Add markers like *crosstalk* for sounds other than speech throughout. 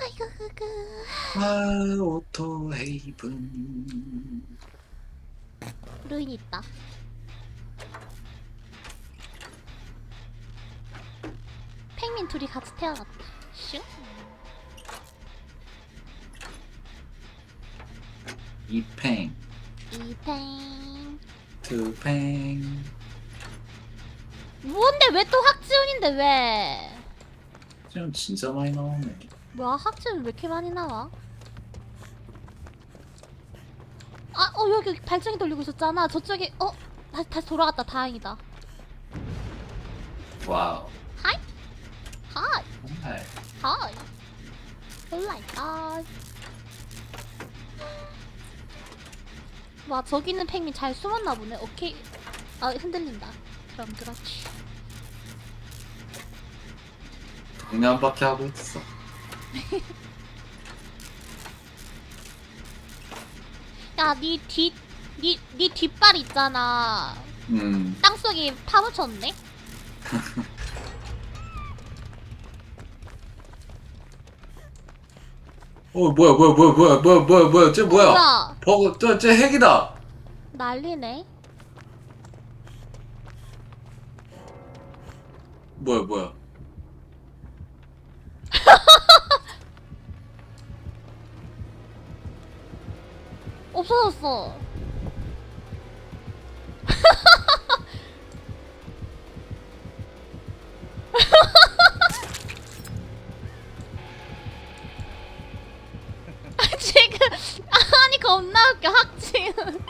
아이고 그그 아 오토 헤이븐 루인 있다. 펭민 둘이 같이 태어났다. 슝. 이팽 이팽. 투팽 뭔데 왜또 학지훈인데 왜? 지금 진짜 많이 나오네 뭐야 학지훈 왜 이렇게 많이 나와? 아, 어 여기 발전기 돌리고 있었잖아. 저쪽에 어 다시 다시 돌아갔다. 다행이다. 와우 하이, 하이, 정말 하이. 오 마이 갓. 와 저기 있는 팽민 잘 숨었나 보네. 오케이. 아 흔들린다. 그럼 그렇지. 동네 한 바퀴 하고 있어 *laughs* 야, 니 뒤, 니, 니 뒷발 있잖아. 음 땅속에 파묻혔네? *laughs* 어 뭐야 뭐야 뭐야 뭐야 뭐야 뭐야 뭐야 쟤 뭐야 뭐야? 버그 저쟤 핵이다 난리네. 뭐야 뭐야 없어졌어. *laughs* 지금 아니 겁나 웃겨 학지는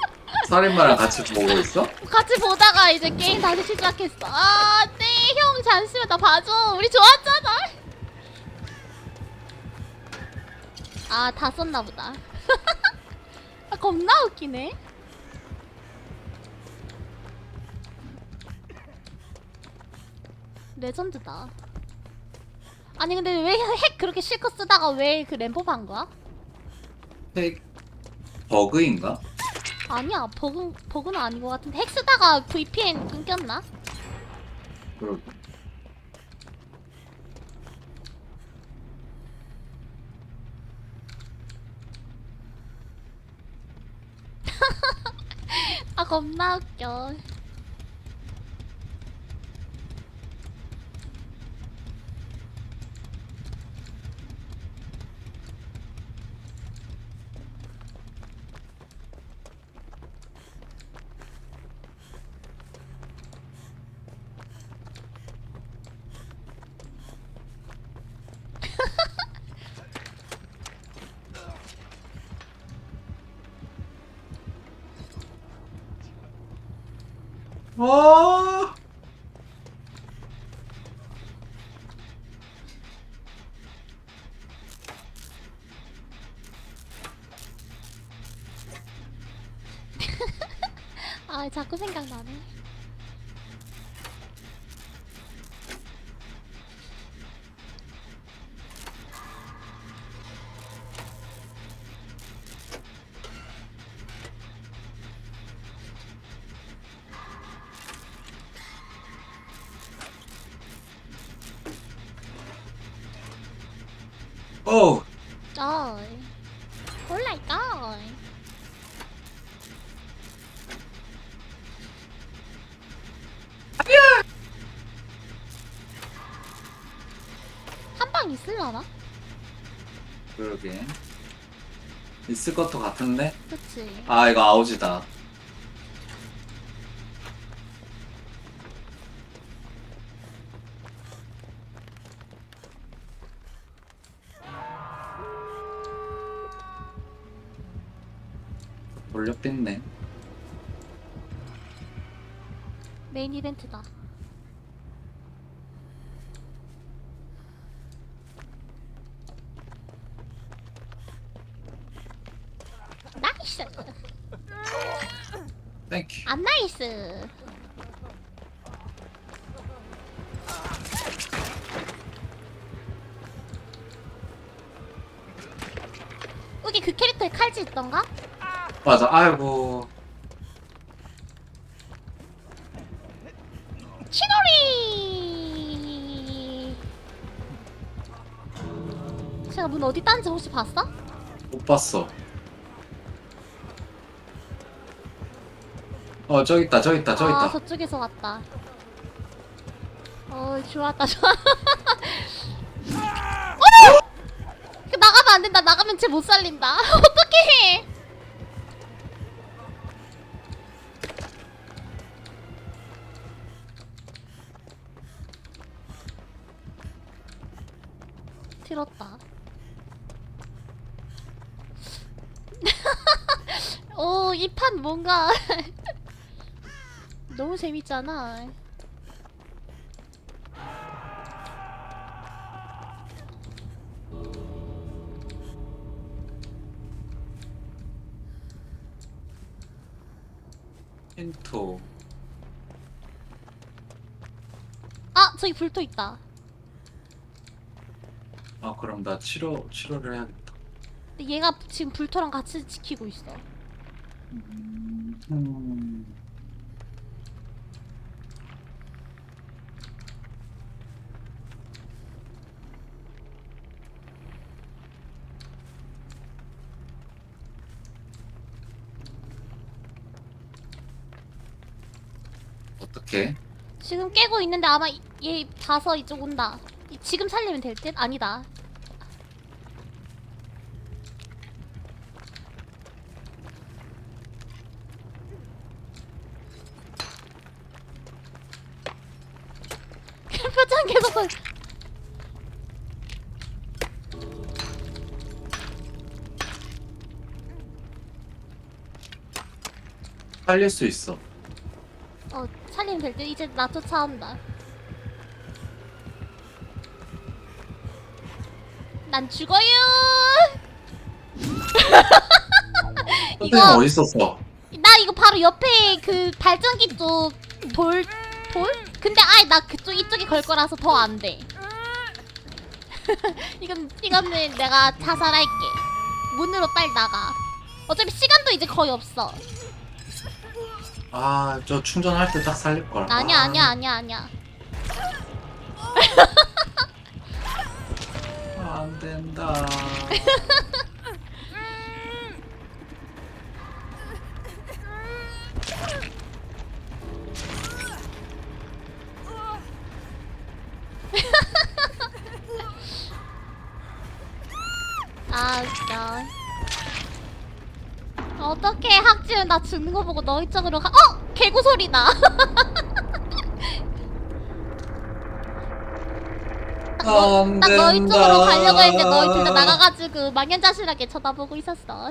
살인마랑 같이 보고 있어? 같이 보다가 이제 게임 다시 시작했어. 아 네 형 잠시만 나 봐줘. 우리 좋았잖아. 아 다 썼나 보다 *laughs* 아 겁나 웃기네 레전드다 아니 근데 왜 핵 그렇게 실컷 쓰다가 왜 그 램프 한 거야? 핵 버그인가? 아니야 버그 버그는 아닌 것 같은데 핵 쓰다가 VPN 끊겼나? 그러게 아 겁나 웃겨. 아 *laughs* 아 자꾸 생각나네. 어우 어이. 올라이까. 한방 있을라나? 그러게 있을 것도 같은데 그치. 아 이거 아웃이다 몰려 뺐네 메인 이벤트다. 나이스. 땡큐 안 나이스. 여기 그 캐릭터에 칼질 있던가? 맞아 아이고 치노리! 제가 문 어디 딴지 혹시 봤어? 못 봤어. 어 저기 있다 저기 있다 저기 아 있다. 저쪽에서 왔다. 어 좋았다 좋아. *laughs* 어! 나가면 안 된다. 나가면 쟤 못 살린다. *laughs* 어떡해? 들었다. *laughs* 오, 이 판 뭔가 *laughs* 너무 재밌잖아. 힌토. 아, 저기 불토 있다. 아 그럼 나 치료 치료를 해야겠다. 근데 얘가 지금 불토랑 같이 지키고 있어. 음, 음. 어떻게? 지금 깨고 있는데 아마 이- 얘 봐서 이쪽 온다. 이- 지금 살리면 될 듯? 아니다. *laughs* 계속 보- 살릴 수 있어. 어 살리면 될 듯. 이제 나 쫓아온다. 난 죽어요. *laughs* 선생님 이거- 어디 있었어? 나 이거 바로 옆에 그 발전기 쪽 돌, 돌? 근데 아예 나 그쪽 이쪽에 걸 거라서 더 안 돼. *laughs* 이건 이거는 내가 자살할게. 문으로 빨리 나가. 어차피 시간도 이제 거의 없어. 아, 저 충전할 때 딱 살릴 걸. 아니야 아, 아니야 아니야 아니야. 안 된다. *laughs* 어떻게 학지은 나 죽는 거 보고 너희 쪽으로 가? 어 개구 소리다. 안딱 너희 된다. 쪽으로 가려고 했는데 너희 둘 다 나가가지고 망연자실하게 쳐다보고 있었어.